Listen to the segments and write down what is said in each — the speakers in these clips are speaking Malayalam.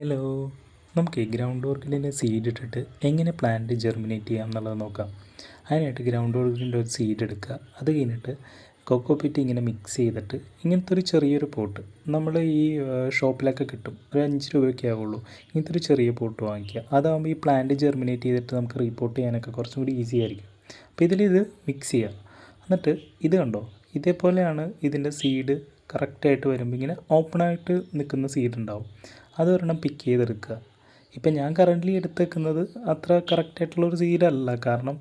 ഹലോ നമുക്ക് ഗ്രൗണ്ട് ഓർക്കിഡിന്റെ സീഡ് ഇട്ടിട്ട് എങ്ങനെ പ്ലാന്റ് ജെർമിനേറ്റ് ചെയ്യാം എന്നുള്ളത് നോക്കാം. അതിനായിട്ട് ഗ്രൗണ്ട് ഓർക്കിഡിന്റെ ഒരു സീഡ് എടുക്കുക. അത് കഴിഞ്ഞിട്ട് കൊക്കോ പിറ്റ് ഇങ്ങനെ മിക്സ് ചെയ്തിട്ട് ഇങ്ങനത്തെ ഒരു ചെറിയൊരു പോട്ട് നമ്മൾ ഈ ഷോപ്പിലൊക്കെ കിട്ടും. ഒരു അഞ്ച് രൂപയൊക്കെ ആവുള്ളൂ. ഇങ്ങനത്തെ ഒരു ചെറിയ പോട്ട് വാങ്ങിക്കുക. അതാകുമ്പോൾ ഈ പ്ലാന്റ് ജെർമിനേറ്റ് ചെയ്തിട്ട് നമുക്ക് റിപ്പോർട്ട് ചെയ്യാനൊക്കെ കുറച്ചും കൂടി ഈസി ആയിരിക്കും. അപ്പോൾ ഇതിലിത് മിക്സ് ചെയ്യുക. എന്നിട്ട് ഇത് കണ്ടോ? ഇതേപോലെയാണ് ഇതിന്റെ സീഡ് കറക്റ്റായിട്ട് വരുമ്പോൾ ഇങ്ങനെ ഓപ്പണായിട്ട് നിൽക്കുന്ന സീഡ് ഉണ്ടാവും. അത് ഒരെണ്ണം പിക്ക് ചെയ്തെടുക്കുക. ഇപ്പം ഞാൻ കറന്റ്ലി എടുത്തേക്കുന്നത് അത്ര കറക്റ്റായിട്ടുള്ളൊരു സീലല്ല കാരണം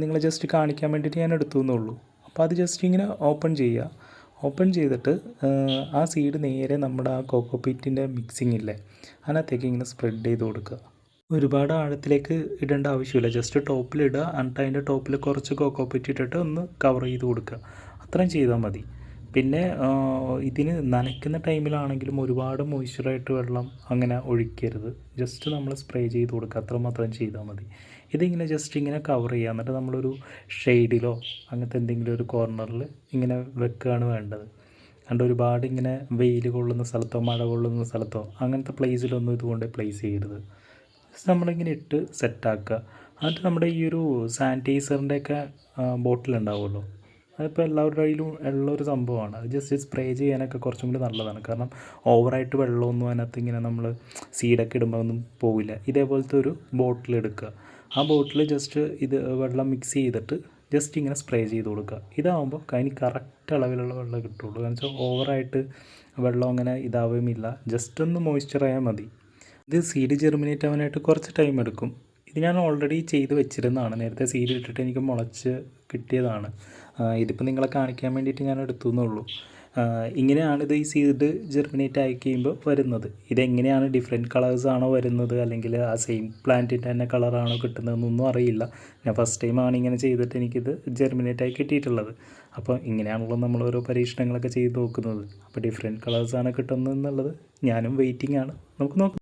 നിങ്ങൾ ജസ്റ്റ് കാണിക്കാൻ വേണ്ടിയിട്ട് ഞാൻ എടുത്തു എന്നുള്ളൂ. അപ്പോൾ അത് ജസ്റ്റ് ഇങ്ങനെ ഓപ്പൺ ചെയ്യുക. ഓപ്പൺ ചെയ്തിട്ട് ആ സീഡ് നേരെ നമ്മുടെ ആ കോക്കോ പീറ്റിന്റെ മിക്സിംഗ് ഇല്ലേ അതിനകത്തേക്ക് ഇങ്ങനെ സ്പ്രെഡ് ചെയ്ത് കൊടുക്കുക. ഒരുപാട് ആഴത്തിലേക്ക് ഇടേണ്ട ആവശ്യമില്ല. ജസ്റ്റ് ടോപ്പിലിടുക എന്നിട്ട് അതിന്റെ ടോപ്പിൽ കുറച്ച് കോക്കോ പീറ്റ് ഇട്ടിട്ട് ഒന്ന് കവർ ചെയ്ത് കൊടുക്കുക. അത്രയും ചെയ്താൽ മതി. പിന്നെ ഇതിന് നനയ്ക്കുന്ന ടൈമിലാണെങ്കിലും ഒരുപാട് മോയ്സ്ചറായിട്ട് വെള്ളം അങ്ങനെ ഒഴിക്കരുത്. ജസ്റ്റ് നമ്മൾ സ്പ്രേ ചെയ്ത് കൊടുക്കുക. അത്രമാത്രം ചെയ്താൽ മതി. ഇതിങ്ങനെ ജസ്റ്റ് ഇങ്ങനെ കവർ ചെയ്യുക. എന്നിട്ട് നമ്മളൊരു ഷെയ്ഡിലോ അങ്ങനത്തെ എന്തെങ്കിലും ഒരു കോർണറിൽ ഇങ്ങനെ വെക്കുകയാണ് വേണ്ടത്. കണ്ട് ഒരുപാട് ഇങ്ങനെ വെയിൽ കൊള്ളുന്ന സ്ഥലത്തോ മഴ കൊള്ളുന്ന സ്ഥലത്തോ അങ്ങനത്തെ പ്ലേസിലൊന്നും ഇതുകൊണ്ട് പ്ലേസ് ചെയ്യരുത്. ജസ്റ്റ് നമ്മളിങ്ങനെ ഇട്ട് സെറ്റാക്കുക എന്നിട്ട് നമ്മുടെ ഈ ഒരു സാനിറ്റൈസറിന്റെയൊക്കെ ബോട്ടിലുണ്ടാവുമല്ലോ അതിപ്പോൾ എല്ലാവരുടെ കയ്യിലും ഉള്ള ഒരു സംഭവമാണ്. അത് ജസ്റ്റ് സ്പ്രേ ചെയ്യാനൊക്കെ കുറച്ചും കൂടി നല്ലതാണ്. കാരണം ഓവറായിട്ട് വെള്ളമൊന്നും അതിനകത്ത് ഇങ്ങനെ നമ്മൾ സീഡൊക്കെ ഇടുമ്പോൾ ഒന്നും പോവില്ല. ഇതേപോലത്തെ ഒരു ബോട്ടിൽ എടുക്കുക. ആ ബോട്ടിൽ ജസ്റ്റ് ഇത് വെള്ളം മിക്സ് ചെയ്തിട്ട് ജസ്റ്റ് ഇങ്ങനെ സ്പ്രേ ചെയ്ത് കൊടുക്കുക. ഇതാകുമ്പോൾ അതിന് കറക്റ്റ് അളവിലുള്ള വെള്ളം കിട്ടുള്ളൂ. കാരണം വെച്ചാൽ ഓവറായിട്ട് വെള്ളം അങ്ങനെ ഇതാവുകയുമില്ല. ജസ്റ്റ് ഒന്ന് മോയ്സ്ചറായാൽ മതി. ഇത് സീഡ് ജെർമിനേറ്റ് ആവാനായിട്ട് കുറച്ച് ടൈം എടുക്കും. ഇത് ഞാൻ ഓൾറെഡി ചെയ്ത് വെച്ചിരുന്നതാണ്. നേരത്തെ സീഡ് ഇട്ടിട്ട് എനിക്ക് മുളച്ച് കിട്ടിയതാണ്. ഇതിപ്പോൾ നിങ്ങളെ കാണിക്കാൻ വേണ്ടിയിട്ട് ഞാൻ എടുത്തു എന്നുള്ളൂ. ഇങ്ങനെയാണ് ഇത് ഈ സീഡ് ജെർമിനേറ്റ് ആയി കഴിയുമ്പോൾ വരുന്നത്. ഇതെങ്ങനെയാണ് ഡിഫറെന്റ് കളേഴ്സ് ആണോ വരുന്നത്? അല്ലെങ്കിൽ ആ സെയിം പ്ലാന്റിന്റെ തന്നെ കളറാണോ കിട്ടുന്നതെന്നൊന്നും അറിയില്ല. ഞാൻ ഫസ്റ്റ് ടൈമാണ് ഇങ്ങനെ ചെയ്തിട്ട് എനിക്കിത് ജെർമിനേറ്റ് ആയി കിട്ടിയിട്ടുള്ളത്. അപ്പോൾ ഇങ്ങനെയാണല്ലോ നമ്മൾ ഓരോ പരീക്ഷണങ്ങളൊക്കെ ചെയ്ത് നോക്കുന്നത്. അപ്പോൾ ഡിഫറെന്റ് കളേഴ്സാണ് കിട്ടുന്നത് എന്നുള്ളത് ഞാനും വെയിറ്റിംഗ് ആണ്. നമുക്ക് നോക്കാം.